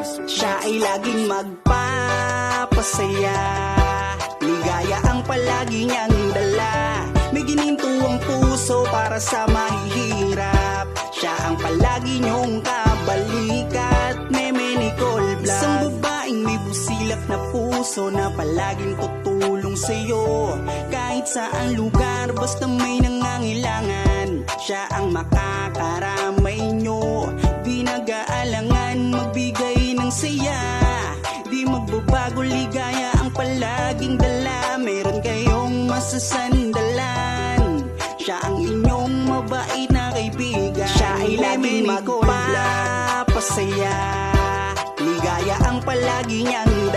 Siya ay laging magpapasaya. Ligaya ang palagi niyang dala. May gininto ang puso para sa mahihirap. Siya ang palagi niyong kabalikat Meme Nicole Blas Isang babaeng may busilak na puso Na palaging tutulong sa'yo. Kahit saan lugar basta may nangangailangan Siya ang makakaramay Magbabago ligaya ang palaging dala Meron kayong masasandalan. Siya ang inyong mabait na kaibigan. Siya ay laging magpapasaya. Ligaya ang palagi niyang